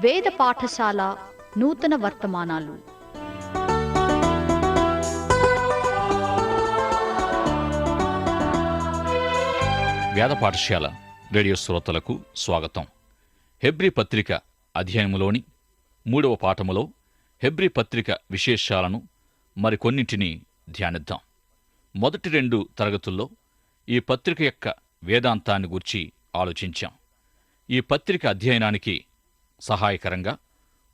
వేద పాఠశాల నూతన వర్తమానాలు. వేద పాఠశాల రేడియో శ్రోతలకు స్వాగతం. హెబ్రి పత్రిక అధ్యయనములోని మూడవ పాఠములో హెబ్రి పత్రిక విశేషాలను మరికొన్నింటిని ధ్యానిద్దాం. మొదటి రెండు తరగతుల్లో ఈ పత్రిక యొక్క వేదాంతాన్ని గూర్చి ఆలోచించాం. ఈ పత్రిక అధ్యయనానికి సహాయకరంగా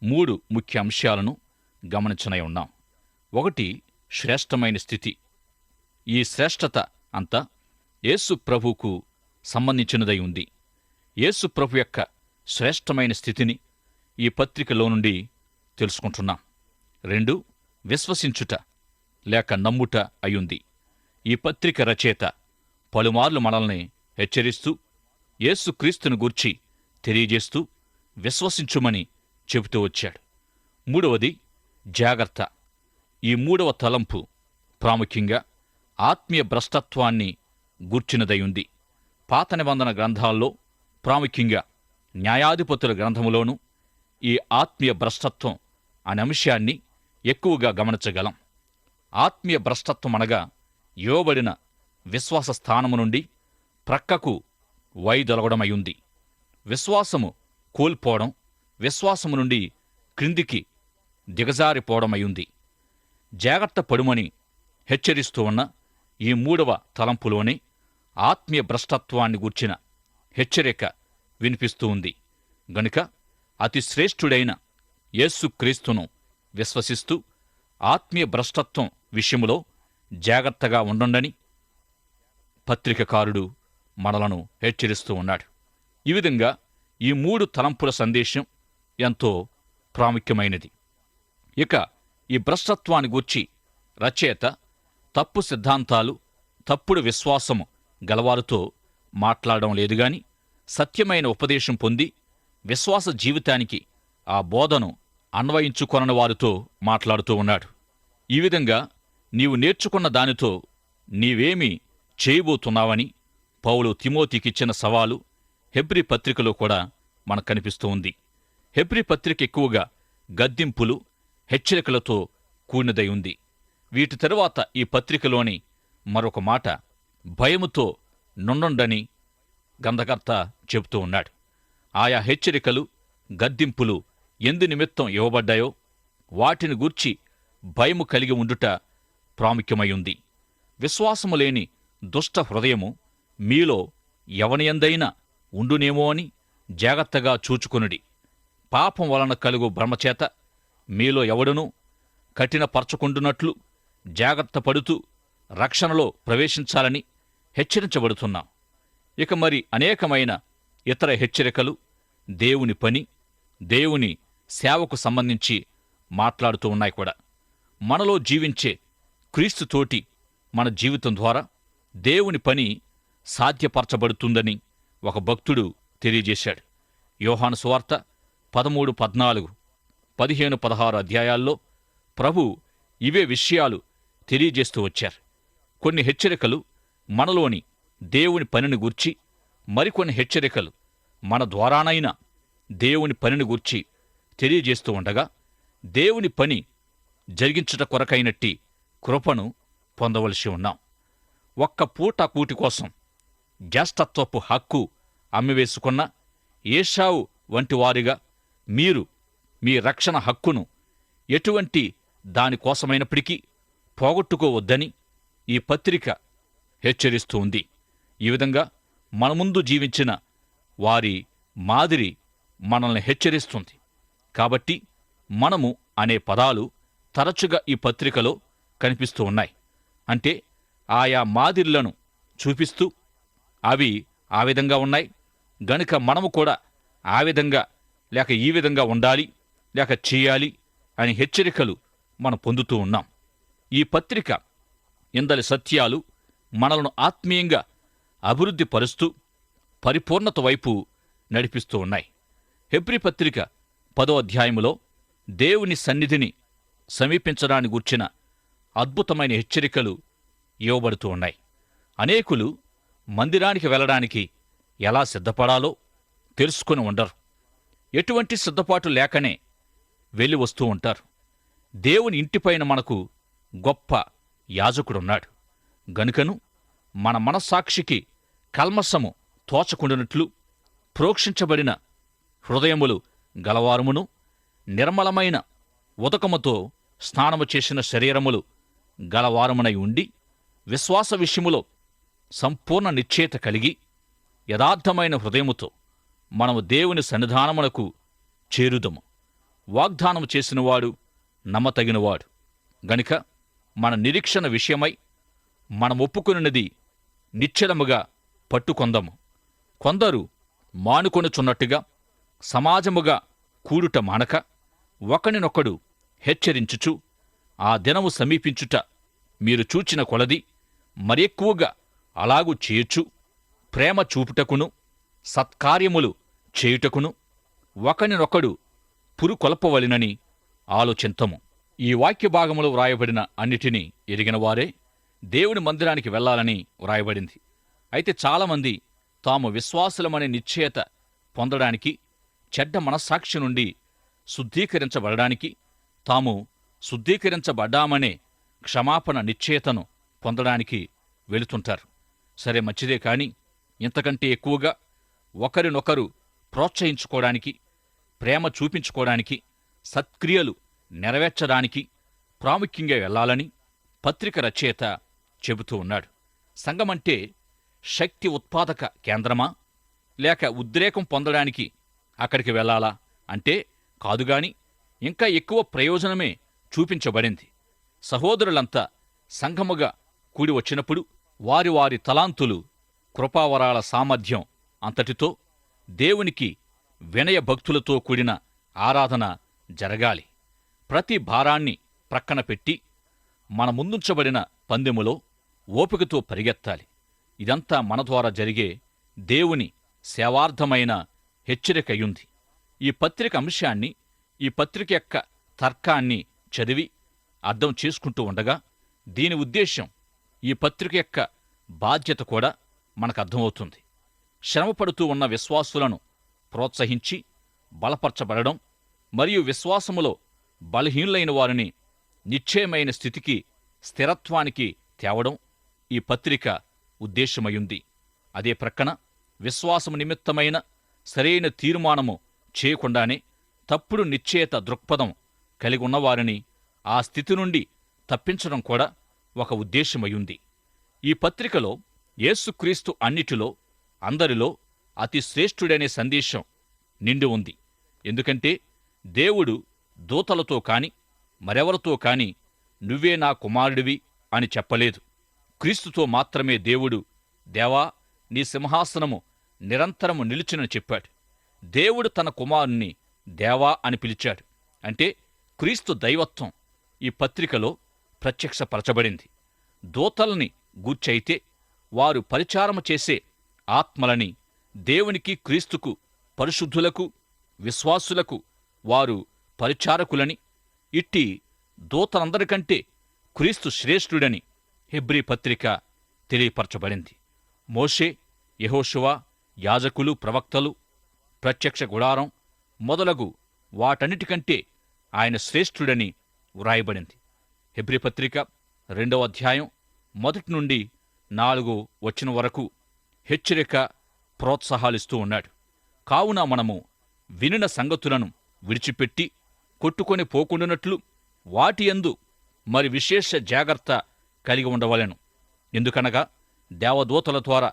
మూడు ముఖ్య అంశాలను గమనించనై ఉన్నాం. ఒకటి శ్రేష్టమైన స్థితి. ఈ శ్రేష్టత అంతా యేసు ప్రభువుకు సంబంధించినదై ఉంది. యేసు ప్రభు యొక్క శ్రేష్టమైన స్థితిని ఈ పత్రికలో నుండి తెలుసుకుంటున్నాం. రెండు విశ్వసించుట లేక నమ్ముట అయ్యుంది. ఈ పత్రిక రచయిత పలుమార్లు మనల్ని హెచ్చరిస్తూ యేసుక్రీస్తును గూర్చి తెలియజేస్తూ విశ్వసించుమని చెబుతూ వచ్చాడు. మూడవది జాగ్రత్త. ఈ మూడవ తలంపు ప్రాముఖ్యంగా ఆత్మీయ భ్రష్టత్వాన్ని గూర్చినదయుంది పాత నిబంధన గ్రంథాల్లో ప్రాముఖ్యంగా న్యాయాధిపతుల గ్రంథములోనూ ఈ ఆత్మీయ భ్రష్టత్వం అనే అంశాన్ని ఎక్కువగా గమనించగలం. ఆత్మీయ భ్రష్టత్వం అనగా ఇవ్వబడిన విశ్వాస స్థానము నుండి ప్రక్కకు వైదొలగడమై ఉంది. విశ్వాసము కోల్పోవడం విశ్వాసము నుండి క్రిందికి దిగజారిపోవడమయుంది జాగ్రత్త పడుమని హెచ్చరిస్తూ ఉన్న ఈ మూడవ తలంపులోనే ఆత్మీయ భ్రష్టత్వాన్ని గూర్చిన హెచ్చరిక వినిపిస్తూ ఉంది. గనుక అతి శ్రేష్ఠుడైన యేసుక్రీస్తును విశ్వసిస్తూ ఆత్మీయ భ్రష్టత్వం విషయంలో జాగ్రత్తగా ఉండండని పత్రికకారుడు మనలను హెచ్చరిస్తూ ఉన్నాడు. ఈ విధంగా ఈ మూడు తలంపుల సందేశం ఎంతో ప్రాముఖ్యమైనది. ఇక ఈ భ్రష్టత్వాన్ని గూర్చి రచయిత తప్పు సిద్ధాంతాలు తప్పుడు విశ్వాసము గలవారితో మాట్లాడడం లేదు గాని సత్యమైన ఉపదేశం పొంది విశ్వాస జీవితానికి ఆ బోధను అన్వయించుకొనని వారితో మాట్లాడుతూ ఉన్నాడు. ఈ విధంగా నీవు నేర్చుకున్న దానితో నీవేమి చేయబోతున్నావని పౌలు తిమోతికిచ్చిన సవాలు హెబ్రి పత్రికలో కూడా మనకు కనిపిస్తూ ఉంది. హెబ్రి పత్రిక ఎక్కువగా గద్దింపులు హెచ్చరికలతో కూడినదై ఉంది. వీటి తరువాత ఈ పత్రికలోని మరొక మాట భయముతో నుండండని గంధకర్త చెబుతూ ఉన్నాడు. ఆయా హెచ్చరికలు గద్దింపులు ఎందు నిమిత్తం ఇవ్వబడ్డాయో వాటిని గూర్చి భయము కలిగి ఉండుట ప్రాముఖ్యమై విశ్వాసము లేని దుష్ట హృదయము మీలో ఎవనియందైనా ఉండునేమో అని జాగ్రత్తగా చూచుకొనుడి. పాపం వలన కలుగు భ్రమచేత మీలో ఎవడునూ కఠినపరచుకుంటున్నట్లు జాగ్రత్త పడుతూ రక్షణలో ప్రవేశించాలని హెచ్చరించబడుతున్నాం. ఇక మరి అనేకమైన ఇతర హెచ్చరికలు దేవుని పని దేవుని సేవకు సంబంధించి మాట్లాడుతూ ఉన్నాయి కూడా. మనలో జీవించే క్రీస్తుతోటి మన జీవితం ద్వారా దేవుని పని సాధ్యపరచబడుతుందని ఒక భక్తుడు తెలియజేశాడు. యోహాను సువార్త పదమూడు పద్నాలుగు పదిహేను పదహారు అధ్యాయాల్లో ప్రభు ఇవే విషయాలు తెలియజేస్తూ వచ్చారు. కొన్ని హెచ్చరికలు మనలోని దేవుని పనిని గూర్చి మరికొన్ని హెచ్చరికలు మన ద్వారానైనా దేవుని పనిని గూర్చి తెలియజేస్తూ ఉండగా దేవుని పని జరిగించుట కొరకైనట్టి కృపను పొందవలసి ఉన్నాం. ఒక్క పూట కూటి కోసం జ్యేష్ఠత్వపు హక్కు అమ్మివేసుకున్న ఏషావు వంటివారిగా మీరు మీ రక్షణ హక్కును ఎటువంటి దానికోసమైనప్పటికీ పోగొట్టుకోవద్దని ఈ పత్రిక హెచ్చరిస్తూ ఉంది. ఈ విధంగా మన ముందు జీవించిన వారి మాదిరి మనల్ని హెచ్చరిస్తుంది. కాబట్టి మనము అనే పదాలు తరచుగా ఈ పత్రికలో కనిపిస్తూ ఉన్నాయి. అంటే ఆయా మాదిరిలను చూపిస్తూ అవి ఆ విధంగా ఉన్నాయి. గనుక మనము కూడా ఆ విధంగా లేక ఈ విధంగా ఉండాలి లేక చేయాలి అని హెచ్చరికలు మనం పొందుతూ ఉన్నాం. ఈ పత్రిక ఇందలి సత్యాలు మనలను ఆత్మీయంగా అభివృద్ధి పరుస్తూ పరిపూర్ణత వైపు నడిపిస్తూ ఉన్నాయి. హెబ్రి పత్రిక పదో అధ్యాయములో దేవుని సన్నిధిని సమీపించడానికి గూర్చిన అద్భుతమైన హెచ్చరికలు ఇవ్వబడుతూ ఉన్నాయి. అనేకులు మందిరానికి వెళ్ళడానికి ఎలా సిద్ధపడాలో తెలుసుకుని ఉండరు. ఎటువంటి సిద్ధపాటు లేకనే వెళ్ళి వస్తూ ఉంటారు. దేవుని ఇంటిపైన మనకు గొప్ప యాజకుడున్నాడు. గనుకను మన మనస్సాక్షికి కల్మసము తోచకుండినట్లు ప్రోక్షించబడిన హృదయములు గలవారమును నిర్మలమైన ఉదకముతో స్నానము చేసిన శరీరములు గలవారమునై ఉండి విశ్వాస విషయములో సంపూర్ణ నిశ్చేత కలిగి యథార్థమైన హృదయముతో మనము దేవుని సన్నిధానమునకు చేరుదము. వాగ్దానము చేసినవాడు నమ్మతగినవాడు. గనుక మన నిరీక్షణ విషయమై మనం ఒప్పుకొనినది నిశ్చలముగా పట్టుకొందము. కొందరు మానుకొనుచున్నట్టుగా సమాజముగా కూడుట మానక ఒకనినొకడు హెచ్చరించుచు ఆ దినము సమీపించుట మీరు చూచిన కొలది మరెక్కువగా అలాగు చేయొచ్చు ప్రేమ చూపుటకును సత్కార్యములు చేయుటకును ఒకనినొకడు పురుకొల్పవలెనని ఆలోచింతము. ఈ వాక్య భాగములో వ్రాయబడిన అన్నిటినీ ఎరిగినవారే దేవుని మందిరానికి వెళ్ళాలని వ్రాయబడింది. అయితే చాలామంది తాము విశ్వాసులమనే నిశ్చయత పొందడానికి చెడ్డ మనస్సాక్షి నుండి శుద్ధీకరించబడడానికి తాము శుద్ధీకరించబడ్డామనే క్షమాపణ నిశ్చయతను పొందడానికి వెళుతుంటారు. సరే మంచిదే కాని ఇంతకంటే ఎక్కువగా ఒకరినొకరు ప్రోత్సహించుకోవడానికి ప్రేమ చూపించుకోవడానికి సత్క్రియలు నెరవేర్చడానికి ప్రాముఖ్యంగా వెళ్ళాలని పత్రిక రచయిత చెబుతూ ఉన్నాడు. సంఘమంటే శక్తి ఉత్పాదక కేంద్రమా? లేక ఉద్రేకం పొందడానికి అక్కడికి వెళ్ళాలా? అంటే కాదుగాని ఇంకా ఎక్కువ ప్రయోజనమే చూపించబడింది. సహోదరులంతా సంఘముగా కూడి వచ్చినప్పుడు వారి వారి తలాంతులు కృపావరాల సామర్థ్యం అంతటితో దేవునికి వినయ భక్తులతో కూడిన ఆరాధన జరగాలి. ప్రతి భారాన్ని ప్రక్కన పెట్టి మన ముందుంచబడిన పందెములో ఓపికతో పరిగెత్తాలి. ఇదంతా మన ద్వారా జరిగే దేవుని సేవార్థమైన హెచ్చరికయుంది ఈ పత్రిక అంశాన్ని ఈ పత్రిక యొక్క తర్కాన్ని చదివి అర్థం చేసుకుంటూ ఉండగా దీని ఉద్దేశ్యం ఈ పత్రిక యొక్క బాధ్యత కూడా మనకు అర్థమవుతుంది శ్రమపడుతూ ఉన్న విశ్వాసులను ప్రోత్సహించి బలపరచబడడం మరియు విశ్వాసములో బలహీనులైన వారిని నిశ్చయమైన స్థితికి స్థిరత్వానికి తేవడం ఈ పత్రిక ఉద్దేశమయుంది అదే ప్రక్కన విశ్వాసము నిమిత్తమైన సరైన తీర్మానము చేయకుండానే తప్పుడు నిశ్చయత దృక్పథం కలిగి ఉన్నవారిని ఆ స్థితి నుండి తప్పించడం కూడా ఒక ఉద్దేశమయుంది ఈ పత్రికలో యేసుక్రీస్తు అన్నిటిలో అందరిలో అతి శ్రేష్ఠుడనే సందేశం నిండి ఉంది. ఎందుకంటే దేవుడు దూతలతో కాని మరెవరితో కాని నువ్వే నా కుమారుడివి అని చెప్పలేదు. క్రీస్తుతో మాత్రమే దేవుడు దేవా నీ సింహాసనము నిరంతరము నిలుచునని చెప్పాడు. దేవుడు తన కుమారుణ్ణి దేవా అని పిలిచాడు. అంటే క్రీస్తు దైవత్వం ఈ పత్రికలో ప్రత్యక్షపరచబడింది. దూతల్ని గూర్చైతే వారు పరిచారము చేసే ఆత్మలని దేవునికి క్రీస్తుకు పరిశుద్ధులకు విశ్వాసులకు వారు పరిచారకులని ఇట్టి దూతలందరికంటే క్రీస్తు శ్రేష్ఠుడని హెబ్రి పత్రిక తెలియపరచబడింది. మోషే యెహోషువ యాజకులు ప్రవక్తలు ప్రత్యక్ష గుడారం మొదలగు వాటన్నిటికంటే ఆయన శ్రేష్ఠుడని వ్రాయబడింది. హెబ్రిపత్రిక రెండవ అధ్యాయం మొదటి నుండి నాలుగు వచ్చిన వరకు హెచ్చరిక ప్రోత్సాహాలిస్తూ ఉన్నాడు. కావున మనము వినిన సంగతులను విడిచిపెట్టి కొట్టుకొని పోకుండానట్లు వాటి యందు మరి విశేష జాగ్రత్త కలిగి ఉండవలెను. ఎందుకనగా దేవదూతల ద్వారా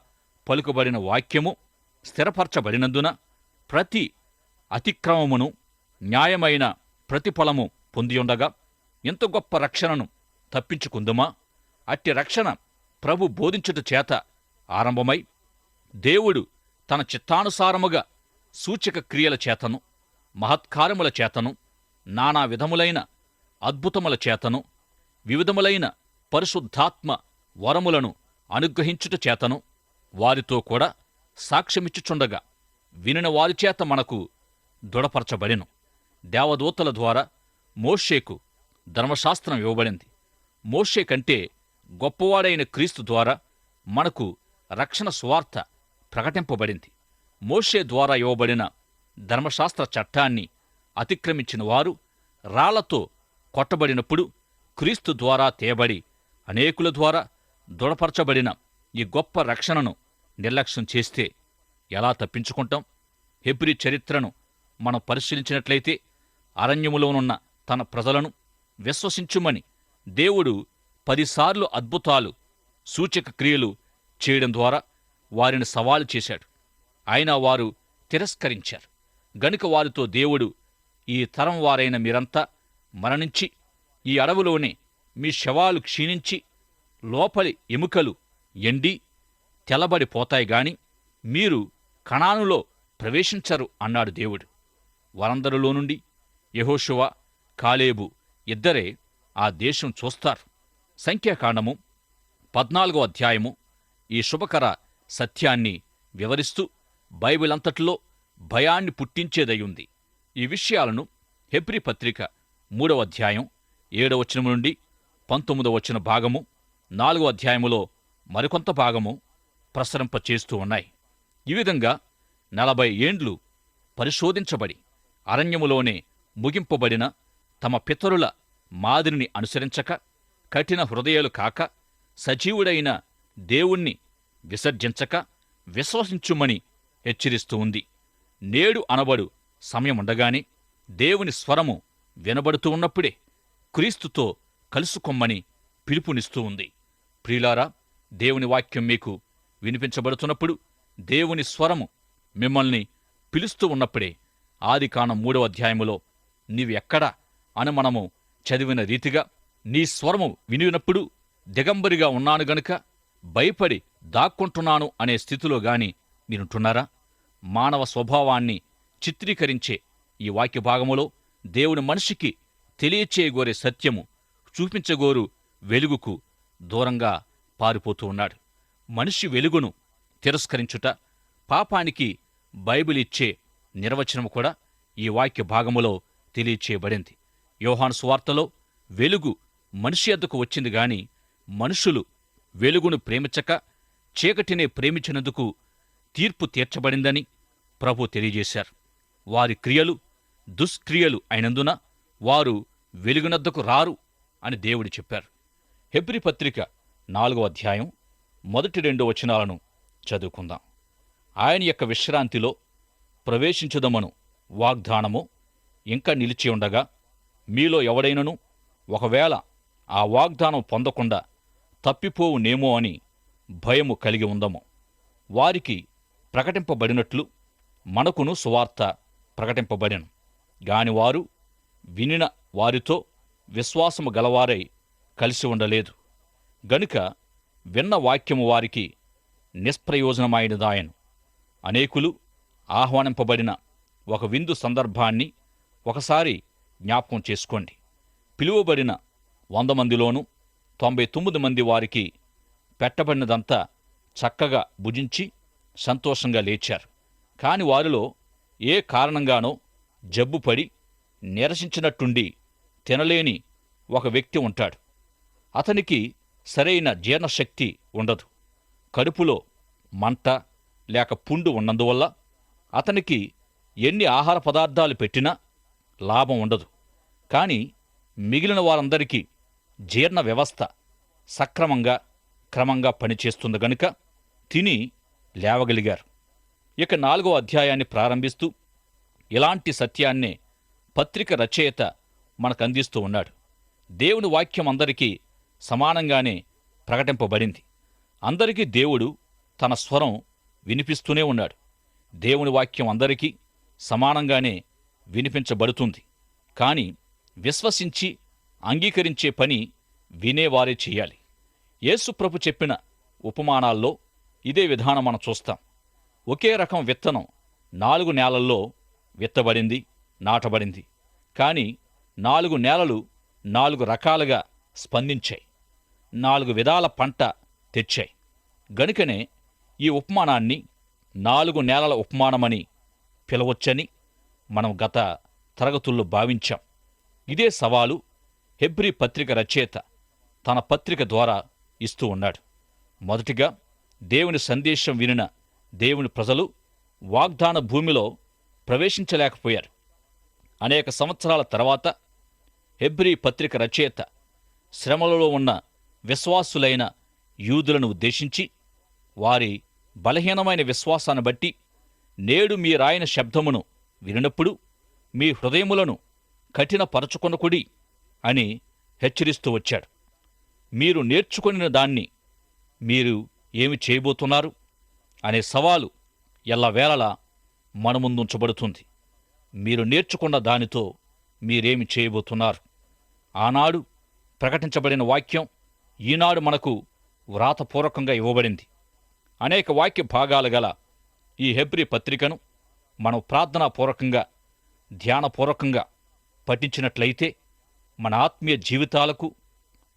పలుకుబడిన వాక్యము స్థిరపరచబడినందున ప్రతి అతిక్రమమును న్యాయమైన ప్రతిఫలము పొందియుండగా ఇంత గొప్ప రక్షణను తప్పించుకుందుమా? అట్టి రక్షణ ప్రభు బోధించుట చేత ఆరంభమై దేవుడు తన చిత్తానుసారముగా సూచక క్రియల చేతను మహత్కారముల చేతను నానా విధములైన అద్భుతముల చేతను వివిధములైన పరిశుద్ధాత్మ వరములను అనుగ్రహించుట చేతను వారితో కూడా సాక్ష్యమిచ్చుచుండగా వినిన వారి చేత మనకు దృఢపరచబడెను. దేవదూతల ద్వారా మోషేకు ధర్మశాస్త్రం ఇవ్వబడింది. మోషే కంటే గొప్పవాడైన క్రీస్తు ద్వారా మనకు రక్షణ స్వార్థ ప్రకటింపబడింది. మోషే ద్వారా ఇవ్వబడిన ధర్మశాస్త్ర చట్టాన్ని అతిక్రమించిన వారు రాళ్ళతో కొట్టబడినప్పుడు క్రీస్తు ద్వారా తేబడి అనేకుల ద్వారా దృఢపరచబడిన ఈ గొప్ప రక్షణను నిర్లక్ష్యం చేస్తే ఎలా తప్పించుకుంటాం? హెబ్రి చరిత్రను మనం పరిశీలించినట్లయితే అరణ్యములోనున్న తన ప్రజలను విశ్వసించుమని దేవుడు పదిసార్లు అద్భుతాలు సూచక క్రియలు చేయడం ద్వారా వారిని సవాలు చేశాడు. అయినా వారు తిరస్కరించారు. గనుక వారితో దేవుడు ఈ తరం వారైన మీరంతా మరణించి ఈ అడవులోనే మీ శవాలు క్షీణించి లోపలి ఎముకలు ఎండి తెల్లబడిపోతాయి గాని మీరు కణానులో ప్రవేశించరు అన్నాడు దేవుడు. వారందరిలో నుండి యహోశువ కాలేబు ఇద్దరే ఆ దేశం చూస్తారు. సంఖ్యాకాండము పద్నాలుగో అధ్యాయము ఈ శుభకర సత్యాన్ని వివరిస్తూ బైబిల్ అంతటిలో భయాన్ని పుట్టించేదయ్యుంది ఈ విషయాలను హెబ్రి పత్రిక మూడవ అధ్యాయం ఏడవ వచనం నుండి పంతొమ్మిదవ వచ్చిన భాగము నాలుగో అధ్యాయములో మరికొంత భాగము ప్రసరింపచేస్తూ ఉన్నాయి. ఈ విధంగా నలభై ఏండ్లు పరిశోధించబడి అరణ్యములోనే ముగింపబడిన తమ పితరుల మాదిరిని అనుసరించక కఠిన హృదయాలు కాక సజీవుడైన దేవుణ్ణి విసర్జించక విశ్వసించుమని హెచ్చరిస్తూ ఉంది. నేడు అనబడు సమయముండగానే దేవుని స్వరము వినబడుతూ ఉన్నప్పుడే క్రీస్తుతో కలుసుకొమ్మని పిలుపునిస్తూ ఉంది. ప్రియులారా దేవుని వాక్యం మీకు వినిపించబడుతున్నప్పుడు దేవుని స్వరము మిమ్మల్ని పిలుస్తూ ఉన్నప్పుడే ఆదికాండం మూడవ అధ్యాయములో నీవెక్కడా అని మనము చదివిన రీతిగా నీ స్వరము వినినప్పుడు దిగంబరిగా ఉన్నాను గనుక భయపడి దాక్కుంటున్నాను అనే స్థితిలో గాని మీరుంటున్నారా? మానవ స్వభావాన్ని చిత్రీకరించే ఈ వాక్య భాగములో దేవుని మనిషికి తెలియచేయగోరే సత్యము చూపించగోరు వెలుగుకు దూరంగా పారిపోతూ ఉన్నాడు. మనిషి వెలుగును తిరస్కరించుట పాపానికి బైబిల్ ఇచ్చే నిర్వచనము కూడా ఈ వాక్య భాగములో తెలియచేయబడింది. యోహాను సువార్తలో వెలుగు మనిషి ఎద్దకు వచ్చింది గాని మనుషులు వెలుగును ప్రేమించక చీకటినే ప్రేమించినందుకు తీర్పు తీర్చబడిందని ప్రభు తెలియజేశారు. వారి క్రియలు దుష్క్రియలు అయినందున వారు వెలుగునద్దకు రారు అని దేవుడు చెప్పారు. హెబ్రి పత్రిక నాలుగో అధ్యాయం మొదటి రెండు వచనాలను చదువుకుందాం. ఆయన యొక్క విశ్రాంతిలో ప్రవేశించుదమను వాగ్దానము ఇంకా నిలిచి ఉండగా మీలో ఎవడైనను ఒకవేళ ఆ వాగ్దానం పొందకుండా తప్పిపోవునేమో అని భయము కలిగి ఉందము. వారికి ప్రకటింపబడినట్లు మనకును సువార్త ప్రకటింపబడిను. గాని వారు వినిన వారితో విశ్వాసము గలవారై కలిసి ఉండలేదు. గనుక విన్న వాక్యము వారికి నిష్ప్రయోజనమైనదాయను. అనేకులు ఆహ్వానింపబడిన ఒక విందు సందర్భాన్ని ఒకసారి జ్ఞాపకం చేసుకోండి. పిలువబడిన వంద మందిలోనూ తొంభై తొమ్మిది మంది వారికి పెట్టబడినదంతా చక్కగా భుజించి సంతోషంగా లేచారు. కాని వారిలో ఏ కారణంగానో జబ్బుపడి నిరసించినట్టుండి తినలేని ఒక వ్యక్తి ఉంటాడు. అతనికి సరైన జీర్ణశక్తి ఉండదు. కడుపులో మంట లేక పుండు ఉన్నందువల్ల అతనికి ఎన్ని ఆహార పదార్థాలు పెట్టినా లాభం ఉండదు. కానీ మిగిలిన వారందరికీ జీర్ణ వ్యవస్థ సక్రమంగా క్రమంగా పనిచేస్తుంది గనుక తిని లేవగలిగారు. ఇక నాలుగో అధ్యాయాన్ని ప్రారంభిస్తూ ఇలాంటి సత్యాన్నే పత్రిక రచయిత మనకందిస్తూ ఉన్నాడు. దేవుని వాక్యం అందరికీ సమానంగానే ప్రకటింపబడింది. అందరికీ దేవుడు తన స్వరం వినిపిస్తూనే ఉన్నాడు. దేవుని వాక్యం అందరికీ సమానంగానే వినిపించబడుతుంది. కానీ విశ్వసించి అంగీకరించే పని వినేవారే చేయాలి. యేసుప్రభు చెప్పిన ఉపమానాల్లో ఇదే విధానం మనం చూస్తాం. ఒకే రకం విత్తనం నాలుగు నేలల్లో విత్తబడింది నాటబడింది. కానీ నాలుగు నేలలు నాలుగు రకాలుగా స్పందించాయి. నాలుగు విధాల పంట తెచ్చాయి. గనుకనే ఈ ఉపమానాన్ని నాలుగు నేలల ఉపమానమని పిలవచ్చని మనం గత తరగతుల్లో భావించాం. ఇదే సవాలు హెబ్రీ పత్రిక రచయిత తన పత్రిక ద్వారా ఇస్తూ ఉన్నాడు. మొదటిగా దేవుని సందేశం వినిన దేవుని ప్రజలు వాగ్దాన భూమిలో ప్రవేశించలేకపోయారు. అనేక సంవత్సరాల తర్వాత హెబ్రీ పత్రిక రచయిత శ్రమలలో ఉన్న విశ్వాసులైన యూదులను ఉద్దేశించి వారి బలహీనమైన విశ్వాసాన్ని బట్టి నేడు మీ రాయన శబ్దమును వినినప్పుడు మీ హృదయములను కఠినపరచుకొనకుడి అని హెచ్చరిస్తూ వచ్చాడు. మీరు నేర్చుకొనిన దాన్ని మీరు ఏమి చేయబోతున్నారు? అనే సవాలు ఎల్లవేళలా మన ముందుంచబడుతుంది మీరు నేర్చుకున్న దానితో మీరేమి చేయబోతున్నారు? ఆనాడు ప్రకటించబడిన వాక్యం ఈనాడు మనకు వ్రాతపూర్వకంగా ఇవ్వబడింది. అనేక వాక్య భాగాలు గల ఈ హెబ్రి పత్రికను మనం ప్రార్థనాపూర్వకంగా ధ్యానపూర్వకంగా పఠించినట్లయితే మన ఆత్మీయ జీవితాలకు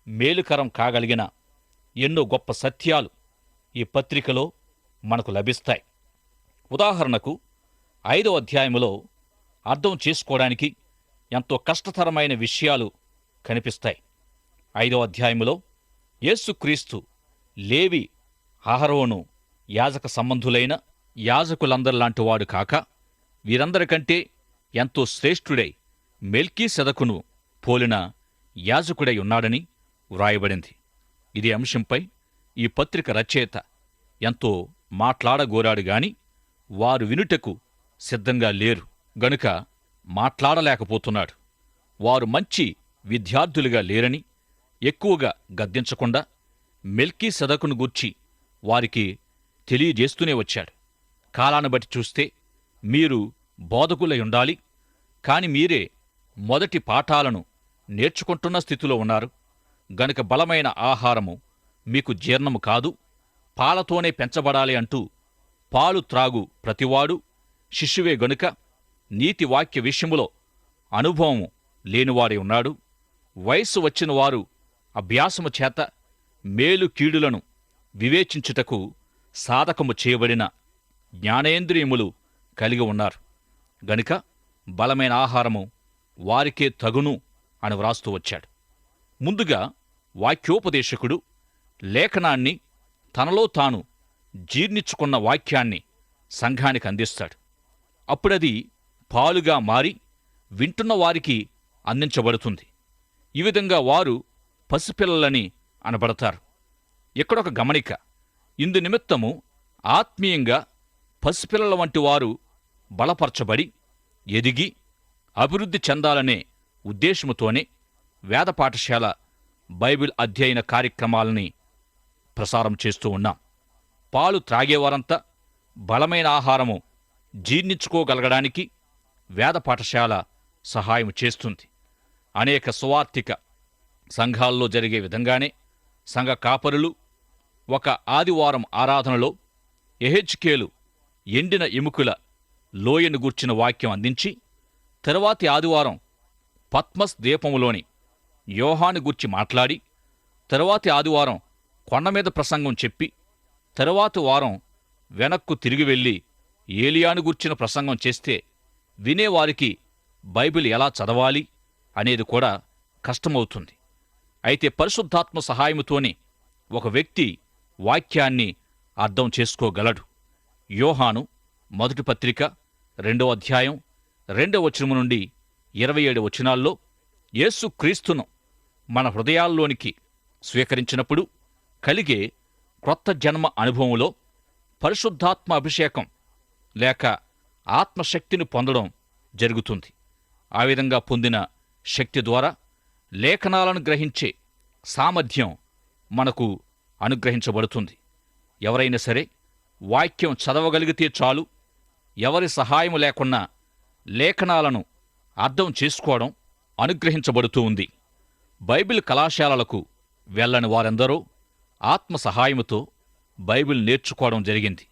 మేలుకరం కాగలిగిన ఎన్నో గొప్ప సత్యాలు ఈ పత్రికలో మనకు లభిస్తాయి. ఉదాహరణకు ఐదవ అధ్యాయములో అర్థం చేసుకోవడానికి ఎంతో కష్టతరమైన విషయాలు కనిపిస్తాయి. ఐదవ అధ్యాయములో యేసుక్రీస్తు లేవి అహరోను యాజక సంబంధులైన యాజకులందరిలాంటి వాడు కాక వీరందరికంటే ఎంతో శ్రేష్ఠుడై మెల్కీ సెదకును పోలిన యాజకుడై ఉన్నాడని వ్రాయబడింది. ఇది అంశంపై ఈ పత్రిక రచయిత ఎంతో మాట్లాడగోరాడు గాని వారు వినుటకు సిద్ధంగా లేరు. గనుక మాట్లాడలేకపోతున్నాడు. వారు మంచి విద్యార్థులుగా లేరని ఎక్కువగా గద్దించకుండా మెల్కీ సదకును గూర్చి వారికి తెలియజేస్తూనే వచ్చాడు. కాలాన్ని బట్టి చూస్తే మీరు బోధకులై ఉండాలి. కాని మీరే మొదటి పాఠాలను నేర్చుకుంటున్న స్థితిలో ఉన్నారు. గనుక బలమైన ఆహారము మీకు జీర్ణము కాదు. పాలతోనే పెంచబడాలి అంటూ పాలు త్రాగు ప్రతివాడు. శిశువే గనుక నీతి వాక్య విషయములో అనుభవం లేనివాడే ఉన్నాడు. వయస్సు వచ్చిన వారు అభ్యాసము చేత మేలు కీడులను వివేచించుటకు సాధకము చేయబడిన జ్ఞానేంద్రియములు కలిగి ఉన్నారు. గనుక బలమైన ఆహారము వారికే తగును అని వ్రాస్తూ వచ్చాడు. ముందుగా వాక్యోపదేశకుడు లేఖనాన్ని తనలో తాను జీర్ణించుకున్న వాక్యాన్ని సంఘానికి అందిస్తాడు. అప్పుడది పాలుగా మారి వింటున్న వారికి అందించబడుతుంది. ఈ విధంగా వారు పసిపిల్లలని అనబడతారు. ఇక్కడొక గమనిక. ఇందు నిమిత్తము ఆత్మీయంగా పసిపిల్లల వంటి వారు బలపరచబడి ఎదిగి అభివృద్ధి చెందాలనే ఉద్దేశముతోనే వేద పాఠశాల బైబిల్ అధ్యయన కార్యక్రమాలని ప్రసారం చేస్తూ ఉన్నాం. పాలు త్రాగేవారంతా బలమైన ఆహారము జీర్ణించుకోగలగడానికి వేద పాఠశాల సహాయం చేస్తుంది. అనేక సువార్థిక సంఘాల్లో జరిగే విధంగానే సంఘ కాపరులు ఒక ఆదివారం ఆరాధనలో ఎహెచ్కేలు ఎండిన ఎముకల లోయను గూర్చిన వాక్యం అందించి తరువాతి ఆదివారం పద్మస్ దీపములోని యోహాను గూర్చి మాట్లాడి తరువాతి ఆదివారం కొండమీద ప్రసంగం చెప్పి తరువాతి వారం వెనక్కు తిరిగి వెళ్ళి ఏలియాను గూర్చిన ప్రసంగం చేస్తే వినేవారికి బైబిల్ ఎలా చదవాలి అనేది కూడా కష్టమవుతుంది. అయితే పరిశుద్ధాత్మ సహాయముతోనే ఒక వ్యక్తి వాక్యాన్ని అర్థం చేసుకోగలడు. యోహాను మొదటి పత్రిక రెండో అధ్యాయం రెండవ వచనము నుండి ఇరవై ఏడు వచనాల్లో యేసుక్రీస్తును మన హృదయాల్లోనికి స్వీకరించినప్పుడు కలిగే క్రొత్త జన్మ అనుభవంలో పరిశుద్ధాత్మ అభిషేకం లేక ఆత్మశక్తిని పొందడం జరుగుతుంది. ఆ విధంగా పొందిన శక్తి ద్వారా లేఖనాలను గ్రహించే సామర్థ్యం మనకు అనుగ్రహించబడుతుంది. ఎవరైనా సరే వాక్యం చదవగలిగితే చాలు. ఎవరి సహాయము లేకున్నా లేఖనాలను అర్థం చేసుకోవడం అనుగ్రహించబడుతూ ఉంది. బైబిల్ కళాశాలలకు వెళ్ళని వారెందరో ఆత్మ సహాయముతో బైబిల్ నేర్చుకోవడం జరిగింది.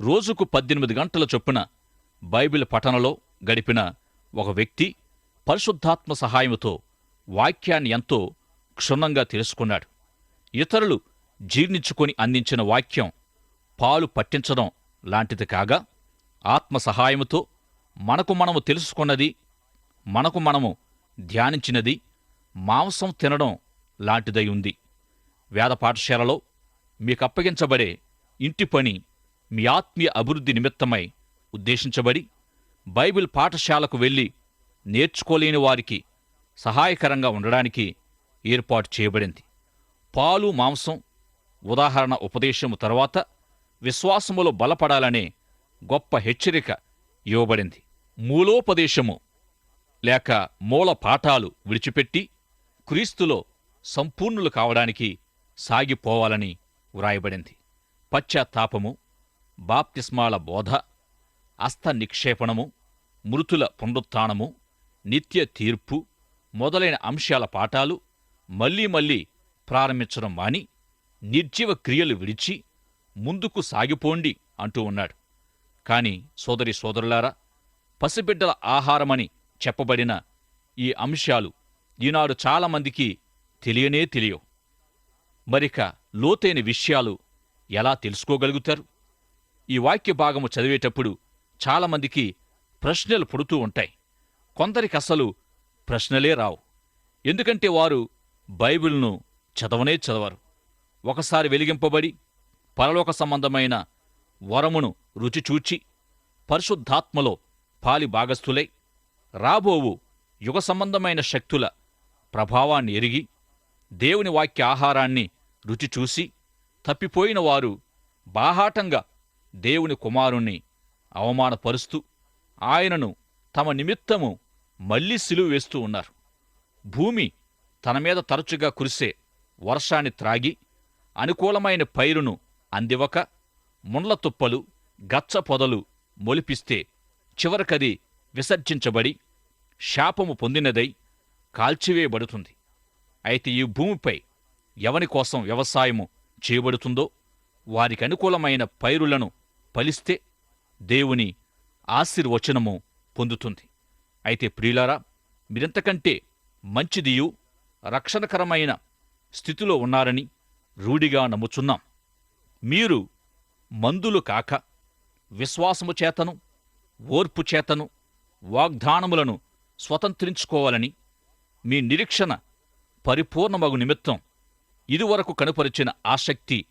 రోజుకు పద్దెనిమిది గంటల చొప్పున బైబిల్ పఠనలో గడిపిన ఒక వ్యక్తి పరిశుద్ధాత్మ సహాయముతో వాక్యాన్ని ఎంతో క్షుణ్ణంగా తెలుసుకున్నాడు. ఇతరులు జీర్ణించుకొని అందించిన వాక్యం పాలు పట్టించడం లాంటిది కాగా ఆత్మ సహాయముతో మనకు మనము తెలుసుకున్నది మనకు మనము ధ్యానించినది మాంసం తినడం లాంటిదై ఉంది. వేద పాఠశాలలో మీకు అప్పగించబడే ఇంటి పని మీ ఆత్మీయ అభివృద్ధి నిమిత్తమై ఉద్దేశించబడి బైబిల్ పాఠశాలకు వెళ్ళి నేర్చుకోలేని వారికి సహాయకరంగా ఉండడానికి ఏర్పాటు చేయబడింది. పాలు మాంసం ఉదాహరణ ఉపదేశము తర్వాత విశ్వాసములో బలపడాలనే గొప్ప హెచ్చరిక ఇవ్వబడింది. మూలోపదేశము లేక మూల పాఠాలు విడిచిపెట్టి క్రీస్తులో సంపూర్ణులు కావడానికి సాగిపోవాలని వ్రాయబడింది. పశ్చాత్తాపము బాప్తిస్మాల బోధ అస్త నిక్షేపణము మృతుల పునరుత్నము నిత్య తీర్పు మొదలైన అంశాల పాఠాలు మళ్ళీ మళ్ళీ ప్రారంభించడం మాని నిర్జీవ క్రియలు విడిచి ముందుకు సాగిపోండి అంటూ ఉన్నాడు. కాని సోదరి సోదరులారా పసిబిడ్డల ఆహారమని చెప్పబడిన ఈ అంశాలు ఈనాడు చాలామందికి తెలియనే తెలియవు. మరిక లోతైన విషయాలు ఎలా తెలుసుకోగలుగుతారు? ఈ వాక్య భాగము చదివేటప్పుడు చాలామందికి ప్రశ్నలు పుడుతూ ఉంటాయి. కొందరికి అసలు ప్రశ్నలే రావు. ఎందుకంటే వారు బైబిల్ను చదవనే చదవరు. ఒకసారి వెలిగింపబడి పరలోక సంబంధమైన వరమును రుచి చూచి పరిశుద్ధాత్మలో పాలి భాగస్థులై రాబోవు యుగ సంబంధమైన శక్తుల ప్రభావాన్ని ఎరిగి దేవుని వాక్య ఆహారాన్ని రుచిచూసి తప్పిపోయిన వారు బాహాటంగా దేవుని కుమారుణ్ణి అవమానపరుస్తూ ఆయనను తమ నిమిత్తము మళ్ళీ సిలువ వేస్తూ ఉన్నారు. భూమి తన మీద తరచుగా కురిసే వర్షాన్ని త్రాగి అనుకూలమైన పైరును అందివక ముండ్ల తుప్పలు గచ్చ పొదలు మొలిపిస్తే చివరకది విసర్జించబడి శాపము పొందినదై కాల్చివేయబడుతుంది. అయితే ఈ భూమిపై ఎవని కోసం వ్యవసాయము చేయబడుతుందో వారికి అనుకూలమైన పైరులను ఫలిస్తే దేవుని ఆశీర్వచనము పొందుతుంది. అయితే ప్రియులారా మీరింతకంటే మంచిదియు రక్షణకరమైన స్థితిలో ఉన్నారని రూఢిగా నమ్ముచున్నాం. మీరు మందులు కాక విశ్వాసము చేతను ఓర్పు చేతను వాగ్దానములను స్వతంత్రించుకోవాలని మీ నిరీక్షణ పరిపూర్ణమగు నిమిత్తం ఇదివరకు కనుపరిచిన ఆసక్తి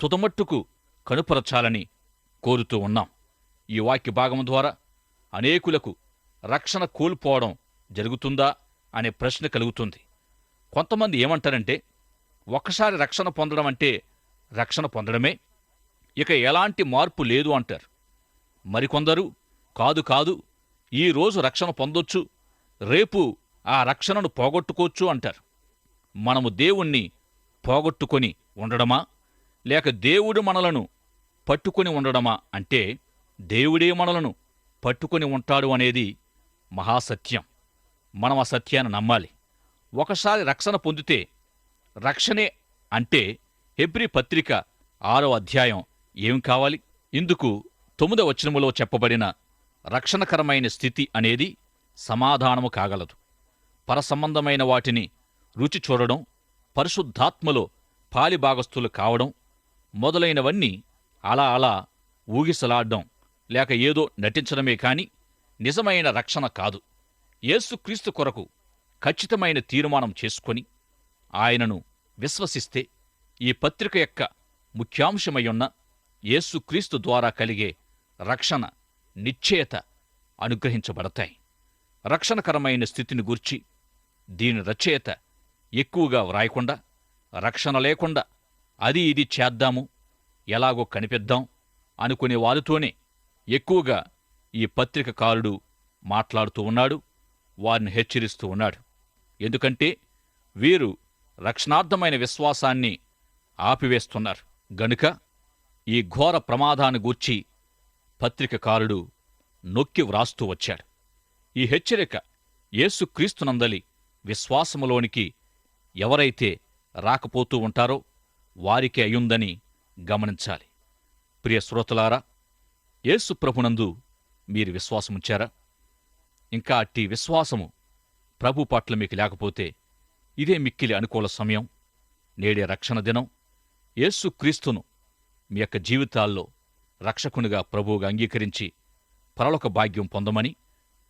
తుదమట్టుకు కనుపరచాలని కోరుతూ ఉన్నాం. ఈ వాక్య భాగం ద్వారా అనేకులకు రక్షణ కోల్పోవడం జరుగుతుందా అనే ప్రశ్న కలుగుతుంది. కొంతమంది ఏమంటారంటే ఒక్కసారి రక్షణ పొందడం అంటే రక్షణ పొందడమే ఇక ఎలాంటి మార్పు లేదు అంటారు. మరికొందరు కాదు కాదు ఈ రోజు రక్షణ పొందొచ్చు రేపు ఆ రక్షణను పోగొట్టుకోవచ్చు అంటారు. మనము దేవుణ్ణి పోగొట్టుకొని ఉండడమా? లేక దేవుడు మనలను పట్టుకొని ఉండడమా? అంటే దేవుడే మనలను పట్టుకొని ఉంటాడు అనేది మహాసత్యం. మనం ఆ సత్యాన్ని నమ్మాలి. ఒకసారి రక్షణ పొందితే రక్షణే అంటే హెబ్రి పత్రిక ఆరో అధ్యాయం ఏం కావాలి? ఇందుకు తొమ్మిదవ వచనములో చెప్పబడిన రక్షణకరమైన స్థితి అనేది సమాధానము కాగలదు. పరసంబంధమైన వాటిని రుచి చూడడం పరిశుద్ధాత్మలో పాలిభాగస్థులు కావడం మొదలైనవన్నీ అలా అలా ఊగిసలాడ్డం లేక ఏదో నటించడమే కాని నిజమైన రక్షణ కాదు. యేసుక్రీస్తు కొరకు ఖచ్చితమైన తీర్మానం చేసుకొని ఆయనను విశ్వసిస్తే ఈ పత్రిక యొక్క ముఖ్యాంశమయ్యున్న యేసుక్రీస్తు ద్వారా కలిగే రక్షణ నిశ్చేత అనుగ్రహించబడతాయి. రక్షణకరమైన స్థితిని గూర్చి దీని రచయిత ఎక్కువగా వ్రాయకుండా రక్షణ లేకుండా అది ఇది చేద్దాము ఎలాగో కనిపిద్దాం అనుకునే వారితోనే ఎక్కువగా ఈ పత్రికకారుడు మాట్లాడుతూ ఉన్నాడు వారిని హెచ్చరిస్తూ ఉన్నాడు. ఎందుకంటే వీరు రక్షణార్థమైన విశ్వాసాన్ని ఆపివేస్తున్నారు. గనుక ఈ ఘోర ప్రమాదాన్ని గూర్చి పత్రికకారుడు నొక్కి వ్రాస్తూ వచ్చాడు. ఈ హెచ్చరిక యేసుక్రీస్తునందలి విశ్వాసములోనికి ఎవరైతే రాకపోతూ ఉంటారో వారికి అయ్యుందని గమనించాలి. ప్రియ శ్రోతలారా ప్రభునందు మీరు విశ్వాసముంచారా? ఇంకా అట్టి విశ్వాసము ప్రభు పట్ల మీకు లేకపోతే ఇదే మిక్కిలి అనుకూల సమయం నేడే రక్షణ దినం. యేసుక్రీస్తును మీ యొక్క జీవితాల్లో రక్షకునిగా ప్రభువుగా అంగీకరించి పరలోక భాగ్యం పొందమని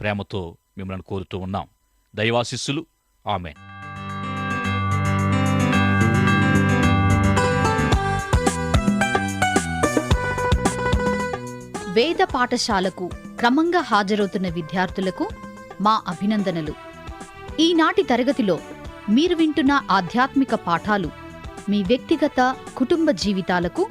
ప్రేమతో మిమ్మల్ని కోరుతూ ఉన్నాం. దైవాశిస్సులు. ఆమె వేద పాఠశాలకు క్రమంగా హాజరవుతున్న విద్యార్థులకు మా అభినందనలు. ఈనాటి తరగతిలో మీరు వింటున్న ఆధ్యాత్మిక పాఠాలు మీ వ్యక్తిగత కుటుంబ జీవితాలకు